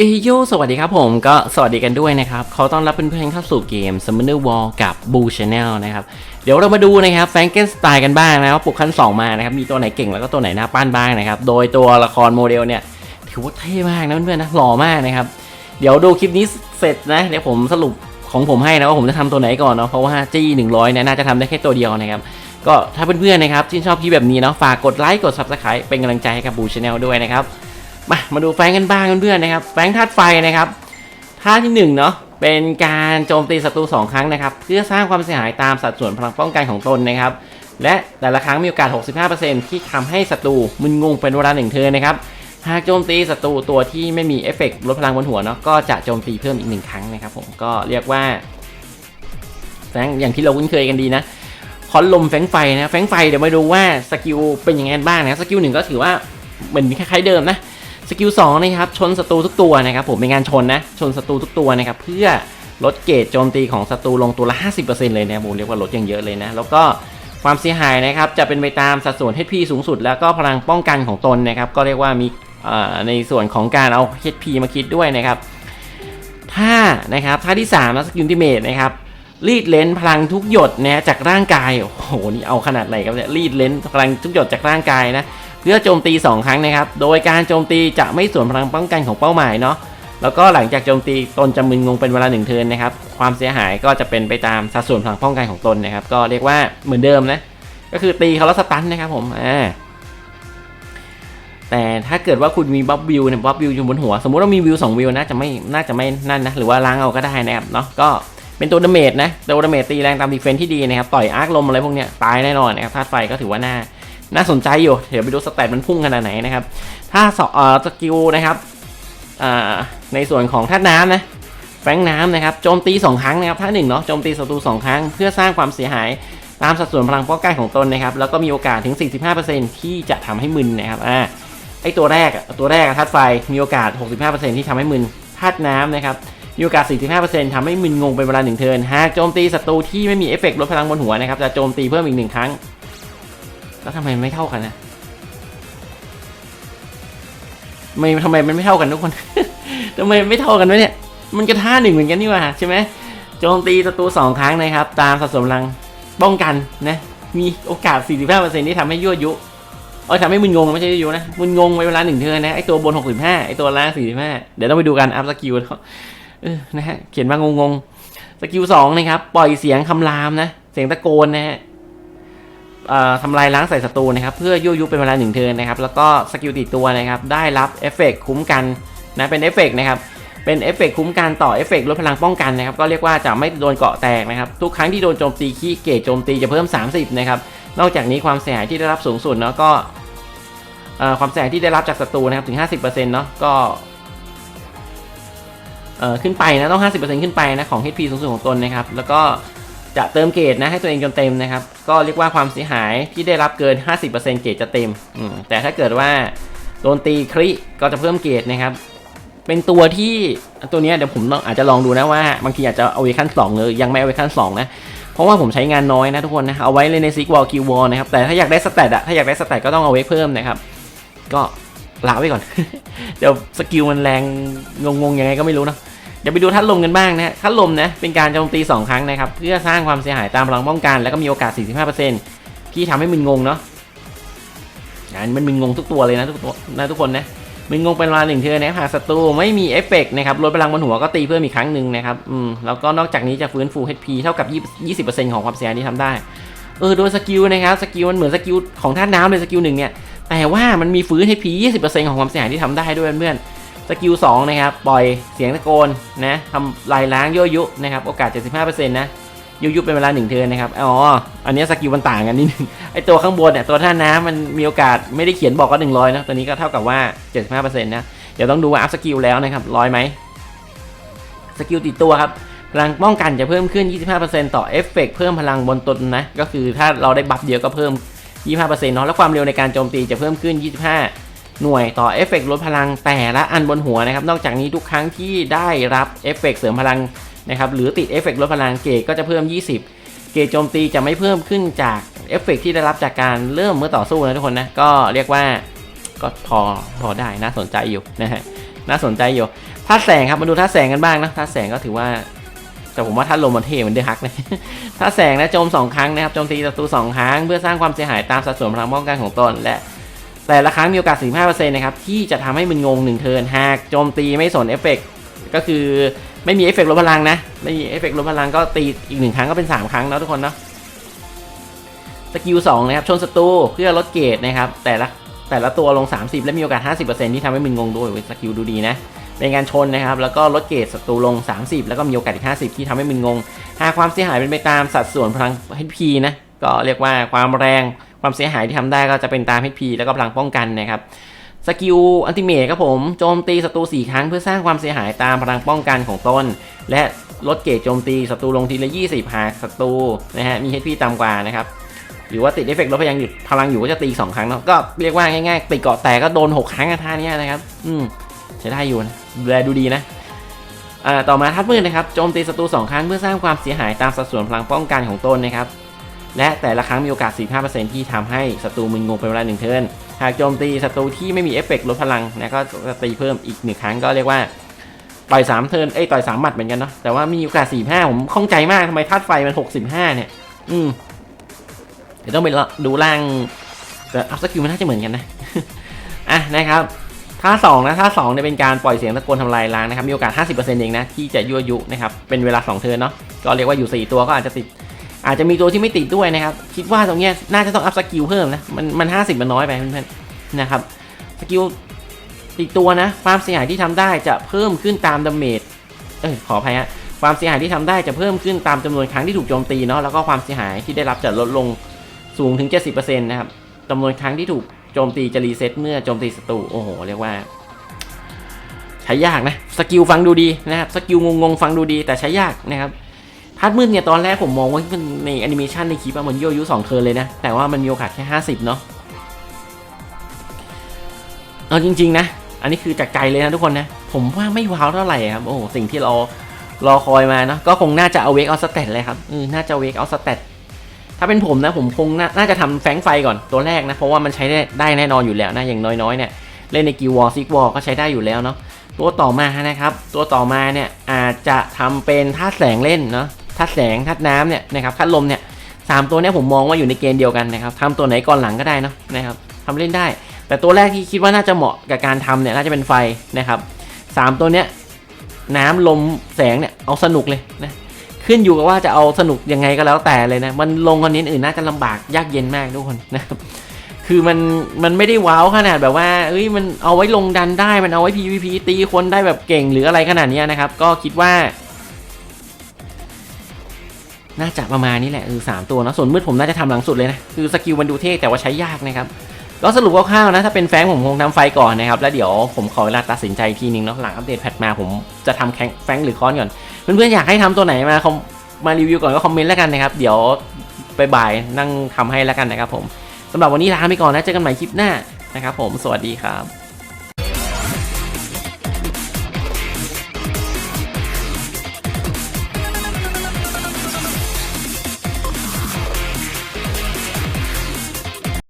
เอโยสวัสดีครับผมก็สวัสดีกันด้วยนะครับเขอต้อนรับเพื่อนๆเข้าสู่เกม Summoner War กับ Boo Channel นะครับ เดี๋ยวเรามาดูนะครับแฟงเกนสไตล์กันบ้างนะครับปลุกขั้น 2 มานะครับ มีตัวไหนเก่งแล้วก็ตัวไหนน่าปั้นบ้างนะครับ โดยตัวละครโมเดลเนี่ย ถือว่าเท่มากนะเพื่อนๆนะหล่อมากนะครับ เดี๋ยวดูคลิปนี้เสร็จนะ เดี๋ยวผมสรุปของผมให้นะว่าผมจะทำตัวไหนก่อนเนาะเพราะว่าจี้100เนี่ยน่าจะทำได้แค่ตัวเดียวนะครับก็ถ้าเพื่อนๆนะครับที่ชอบคลิปแบบนี้เนาะฝากกดไลค์กด Subscribe เป็นกำลังใจให้กับ Boo Channel ด้วยนะครับ มามาดูแฟงกันบ้างเพื่อนๆนะครับ แฟงธาตุไฟนะครับท่าที่หนึ่งเนาะเป็นการโจมตีศัตรู2ครั้งนะครับ เพื่อสร้างความเสียหายตามสัดส่วนพลังป้องกันของตนนะครับ และแต่ละครั้งมีโอกาส 65%ที่ทำให้ศัตรูมึนงงเป็นเวลาหนึ่งเทินนะครับหากโจมตีศัตรูตัวที่ไม่มีเอฟเฟกต์ลดพลังบนหัวเนาะก็จะโจมตีเพิ่มอีกหนึ่งครั้งนะครับ ผมก็เรียกว่าแฟงอย่างที่เราคุ้นเคยกันดีนะคอนลมแฟงไฟนะแฟงไฟเดี๋ยวมาดูว่าสกิลเป็นยังไงบ้างนะสกิลหนึ่งก็ถือว่าเหมือนคล้ายๆเดิมนะ สกิล2นะครับชนศัตรูทุกตัวนะครับผมเป็นงานชนนะชนศัตรูทุกตัวนะครับเพื่อลดเกรดโจมตีของศัตรูลงตัวละ 50%เลยนะผมเรียกว่าลดอย่างเยอะเลยนะแล้วก็ความเสียหายนะครับจะเป็นไปตามสัดส่วน HP สูงสุด แล้วก็พลังป้องกันของตนนะครับก็เรียกว่ามีในส่วนของการเอา HP มาคิดด้วยนะครับถ้านะครับท่าที่3นะสกิลทิเมตนะครับรีดเลนพลังทุกหยดนะจากร่างกายโอ้โหนี่เอาขนาดไหนครับเนี่ยรีดเลนพลังทุกหยดจากร่างกายนะ เพื่อโจมตี 2 ครั้งนะครับ โดยการโจมตีจะไม่ส่วนพลังป้องกันของเป้าหมายเนาะแล้วก็หลังจากโจมตีตนจะมึนงงเป็นเวลาหนึ่งเทินนะครับ ความเสียหายก็จะเป็นไปตามสัดส่วนพลังป้องกันของตนนะครับ ก็เรียกว่าเหมือนเดิมนะ ก็คือตีเขาแล้วสตันนะครับผมอ่าแต่ถ้าเกิดว่าคุณมีบัฟวิวเนี่ยบัฟวิวอยู่บนหัว สมมติว่ามีวิว2วิวนะจะไม่น่าจะไม่นั่นนะหรือว่าล้างเอาก็ได้นะครับเนาะก็เป็นตัวดาเมจนะตัวดาเมจตีแรงตามดีเฟนที่ดีนะครับต่อยอาร์คลมอะไรพวกเนี้ยตายแน่นอนนะครับธาตุไฟก็ถือว่าน่า น่าสนใจอยู่ เดี๋ยวไปดูสเตตมันพุ่งขนาดไหนนะครับ ถ้าสอ่อสกิลนะครับอ่าในส่วนของธาตุน้ำนะแฟงน้ำนะครับ โจมตี 2 ครั้งนะครับท่าหนึ่งเนาะ โจมตีศัตรู 2 ครั้ง เพื่อสร้างความเสียหายตามสัดส่วนพลังป้องกันของตนนะครับ แล้วก็มีโอกาสถึง 45%ที่จะทำให้มึนนะครับ อ่า ไอตัวแรกตัวแรกอะธาตุไฟ มีโอกาส 65%ที่ทำให้มึน ธาตุน้ำนะครับ มีโอกาส 45%ทำให้มึนงงเป็นเวลาหนึ่งเทินหากโจมตีศัตรูที่ไม่มีเอฟเฟกต์ลดพลังบนหัวนะครับ จะโจมตีเพิ่มอีกหนึ่งครั้ง แล้วทำไมไม่เท่ากันนะไม่ทำไมมันไม่เท่ากันทุกคน ทำไมไม่เท่ากันวะเนี่ย มันก็ท่าหนึ่งเหมือนกันนี่ว่าใช่ไหมโจมตีศัตรูสองครั้งนะครับ ตามสัดส่วนพลังป้องกันนะ มีโอกาส 45%ที่ทำให้ยั่วยุเออทำให้มึนงงไม่ใช่ยั่วยุนะ มึนงงไปเวลาหนึ่งเทินนะ ไอตัวบน 65 ไอตัวล่าง 45 เดี๋ยวต้องไปดูกันอัพสกิลเออนะฮะ เขียนมางงๆสกิลสองนะครับ ปล่อยเสียงคำรามนะ เสียงตะโกนนะฮะ ทำลายล้างใส่ศัตรูนะครับเพื่อยั่วยุเป็นเวลาหนึ่งเทินนะครับแล้วก็สกิลติดตัวนะครับได้รับเอฟเฟกต์คุ้มกันนะเป็นเอฟเฟกต์นะครับเป็นเอฟเฟกต์คุ้มกันต่อเอฟเฟกต์ลดพลังป้องกันนะครับก็เรียกว่าจะไม่โดนเกาะแตกนะครับทุกครั้งที่โดนโจมตีขี้เกจโจมตีจะเพิ่ม 30นะครับนอกจากนี้ความเสียหายที่ได้รับสูงสุดเนาะก็ความเสียหายที่ได้รับจากศัตรูนะครับถึง 50%เนาะก็เอ่อขึ้นไปนะต้อง 50%ขึ้นไปนะของ HP สูงสุดของตนนะครับแล้วก็ จะเติมเกรดนะให้ตัวเองจนเต็มนะครับ ก็เรียกว่าความเสียหายที่ได้รับเกิน 50%เกรดจะเต็ม แต่ถ้าเกิดว่าโดนตีคริก็จะเพิ่มเกรดนะครับ เป็นตัวที่ตัวนี้เดี๋ยวผมอาจจะลองดูนะว่า บางทีอาจจะเอาไว้ขั้น2เลยยังไม่เอาไว้ขั้น2นะเพราะว่าผมใช้งานน้อยนะทุกคนนะเอาไว้เลยในซิกวอลคิววอลนะครับแต่ถ้าอยากได้สเตตอะถ้าอยากได้สเตตก็ต้องเอาไว้เพิ่มนะครับ ก็ละไว้ก่อน เดี๋ยวสกิลมันแรงงงๆยังไงก็ไม่รู้นะ เดี๋ยวไปดูทัดลมกันบ้างนะฮะทัดลมนะเป็นการโจมตี 2 ครั้งนะครับ เพื่อสร้างความเสียหายตามพลังป้องกัน แล้วก็มีโอกาส 45%ที่ทำให้มึนงงเนาะอันมันมึนงงทุกตัวเลยนะทุกตัวนะทุกคนนะมึนงงเป็นเวลาหนึ่งเทือนนะครับหากศัตรูไม่มีเอฟเฟกต์นะครับลดพลังบนหัวก็ตีเพิ่มอีกครั้งหนึ่งนะครับอืมแล้วก็นอกจากนี้จะฟื้นฟู HP เท่ากับ 20%ของความเสียหายที่ทำได้เออโดยสกิลนะครับสกิลมันเหมือนสกิลของธาน้ำเลยสกิลหนึ่งเนี่ยแต่ว่ามันมีฟื้น HP 20%ของความเสียหายที่ทำได้ด้วยเพื่อน สกิล2นะครับปล่อยเสียงตะโกนนะทำลายล้างยั่วยุนะครับโอกาส 75%นะยั่วยุเป็นเวลา1เทิร์นนะครับ อ๋อ อันนี้สกิลมันต่างกันนิดนึง ไอตัวข้างบนเนี่ยตัวท่าน้ำมันมีโอกาสไม่ได้เขียนบอกก็100นะ ตัวนี้ก็เท่ากับว่า 75%นะ เดี๋ยวต้องดูว่าอัพสกิลแล้วนะครับร้อยไหม สกิลติดตัวครับ พลังป้องกันจะเพิ่มขึ้น 25%ต่อเอฟเฟกต์เพิ่มพลังบนตนนะ ก็คือถ้าเราได้บัฟเดียวก็เพิ่ม 25%เนาะ แล้วความเร็วในการโจมตีจะเพิ่มขึ้น 25 หน่วยต่อเอฟเฟกต์ลดพลังแต่ละอันบนหัวนะครับ นอกจากนี้ทุกครั้งที่ได้รับเอฟเฟกต์เสริมพลังนะครับหรือติดเอฟเฟกต์ลดพลังเกรดก็จะเพิ่ม 20 เกรดโจมตีจะไม่เพิ่มขึ้นจากเอฟเฟกต์ที่ได้รับจากการเริ่มเมื่อต่อสู้นะทุกคนนะก็เรียกว่าก็พอพอได้น่าสนใจอยู่นะฮะน่าสนใจอยู่ธาแสงครับมาดูธาแสงกันบ้างนะธาแสงก็ถือว่าแต่ผมว่าธาลมมันเท่เหมือนเดฮักนะธาตุแสงนะโจมสองครั้งนะครับโจมตีศัตรูสองครั้งเพื่อสร้างความเสียหายตามสัดส่วนพลังป้องกันของตนและ แต่ละครั้งมีโอกาส15%นะครับที่จะทำให้มึนงงหนึ่งเทินหากโจมตีไม่สนเอฟเฟกต์ก็คือไม่มีเอฟเฟกต์ลดพลังนะ ไม่มีเอฟเฟกต์ลดพลังก็ตีอีกหนึ่งครั้งก็เป็น 3 ครั้งแล้วทุกคนเนาะสกิล2นะครับชนศัตรูเพื่อลดเกรดนะครับ แต่ละแต่ละตัวลง 30 และมีโอกาส 50%ที่ทำให้มึนงงด้วยเว้ยสกิลดูดีนะเป็นการชนนะครับ แล้วก็ลดเกรดศัตรูลง 30 แล้วก็มีโอกาสอีก 50 ที่ทำให้มึนงง หากความเสียหายเป็นไปตามสัดส่วนพลัง HP นะก็เรียกว่าความแรง ความเสียหายที่ทำได้ก็จะเป็นตาม HP แล้วก็พลังป้องกันนะครับสกิลอันติเมทครับผมโจมตีศัตรู4ครั้งเพื่อสร้างความเสียหายตามพลังป้องกันของตนและลดเกรดโจมตีศัตรูลงทีละ 20 หากศัตรูนะฮะมี HP ต่ำกว่านะครับหรือว่าติดเอฟเฟกต์ลดพลังหยุดพลังอยู่ก็จะตี 2 ครั้งเนาะก็เรียกว่าง่ายๆติดเกาะแตกก็โดน 6 ครั้งอะท่านี้นะครับ อืมใช้ได้อยู่นะดูแลดูดีนะอ่าต่อมาทัดมืดนะครับโจมตีศัตรู2ครั้งเพื่อสร้างความเสียหายตามสัดส่วนพลังป้องกันของตนนะครับ และแต่ละครั้งมีโอกาส 45%ที่ทำให้ศัตรูมึนงงเป็นเวลาหนึ่งเทิร์น หากโจมตีศัตรูที่ไม่มีเอฟเฟกต์ลดพลังนะก็จะตีเพิ่มอีกหนึ่งครั้งก็เรียกว่าต่อย3เทิร์นเอ้ยต่อย3หมัดเหมือนกันเนาะแต่ว่ามีโอกาส 45 ผมข้องใจมากทำไมธาตุไฟมัน 65 เนี่ย อืมเดี๋ยวต้องไปดูร่างแต่อัพสกิลมันน่าจะเหมือนกันนะอะนะครับท่าสองนะท่าสองเนี่ยเป็นการปล่อยเสียงตะโกนทำลายล้างนะครับมีโอกาส 50%เองนะที่จะยั่วยุนะครับเป็นเวลา 2 เทิร์นเนาะก็เรียกว่าอยู่ 4 ตัวก็อาจจะติด อาจจะมีตัวที่ไม่ติดด้วยนะครับ คิดว่าตรงเนี้ยน่าจะต้องอัพสกิลเพิ่มนะ มันมันห้าสิบมันน้อยไปเพื่อนๆนะครับ สกิลติดตัวนะ ความเสียหายที่ทำได้จะเพิ่มขึ้นตามดาเมจ เอ้ยขออภัยฮะ ความเสียหายที่ทำได้จะเพิ่มขึ้นตามจำนวนครั้งที่ถูกโจมตีเนาะ แล้วก็ความเสียหายที่ได้รับจะลดลงสูงถึง 70%นะครับจำนวนครั้งที่ถูกโจมตีจะรีเซ็ตเมื่อโจมตีศัตรูโอ้โห เรียกว่า ใช้ยากนะ สกิลฟังดูดีนะครับ สกิลงงๆฟังดูดีแต่ใช้ยากนะครับ พาร์ทมืดเนี่ยตอนแรกผมมองว่ามันในแอนิเมชันในคลิปอะมันโยยุสองเทิร์นเลยนะ แต่ว่ามันมีโอกาสแค่ 50 เนาะเอาจริง ๆ นะ อันนี้คือจากใจเลยนะทุกคนนะ ผมว่าไม่ว้าวเท่าไหร่ครับ โอ้โห สิ่งที่เรารอคอยมาเนาะก็คงน่าจะเอาเวกเอาสเตตเลยครับเออน่าจะเวกเอาสเตตถ้าเป็นผมนะผมคงน่าน่าจะทำแฟงไฟก่อนตัวแรกนะ เพราะว่ามันใช้ได้ได้แน่นอนอยู่แล้วนะ อย่างน้อยๆเนี่ยเล่นในกิวอลซิกวอลก็ใช้ได้อยู่แล้วเนาะตัวต่อมานะครับ ตัวต่อมาเนี่ยอาจจะทำเป็นท่าแสงเล่นเนาะ ธาตุแสงธาตุน้ำเนี่ยนะครับธาตุลมเนี่ยสามตัวเนี้ยผมมองว่าอยู่ในเกณฑ์เดียวกันนะครับทำตัวไหนก่อนหลังก็ได้นะนะครับทำเล่นได้ แต่ตัวแรกที่คิดว่าน่าจะเหมาะกับการทำเนี่ยน่าจะเป็นไฟนะครับสามตัวเนี้ยน้ำลมแสงเนี่ยเอาสนุกเลยนะขึ้นอยู่กับว่าจะเอาสนุกยังไงก็แล้วแต่เลยนะมันลงคนนี้อื่นน่าจะลำบากยากเย็นมากทุกคนนะครับคือมันมันไม่ได้ว้าวขนาดแบบว่าเอ้ยมันเอาไว้ลงดันได้มันเอาไว้ PVP ตีคนได้แบบเก่งหรืออะไรขนาดนี้นะครับก็คิดว่า น่าจะประมาณนี้แหละเออสามตัวนะส่วนมืดผมน่าจะทำหลังสุดเลยนะคือสกิลมันดูเท่แต่ว่าใช้ยากนะครับก็สรุปคร่าวๆนะถ้าเป็นแฟงผมคงทำไฟก่อนนะครับแล้วเดี๋ยวผมขอเวลาตัดสินใจทีนึงเนาะหลังอัปเดตแพทมาผมจะทำแข่งแฟงหรือคอนก่อนเพื่อนๆอยากให้ทำตัวไหนมามมารีวิวก่อนก็คอมเมนต์แล้วกันนะครับเดี๋ยวไปบ่ายนั่งทำให้แล้วกันนะครับผมสำหรับวันนี้ลาไปก่อนนะเจอกันใหม่คลิปหน้านะครับผมสวัสดีครับ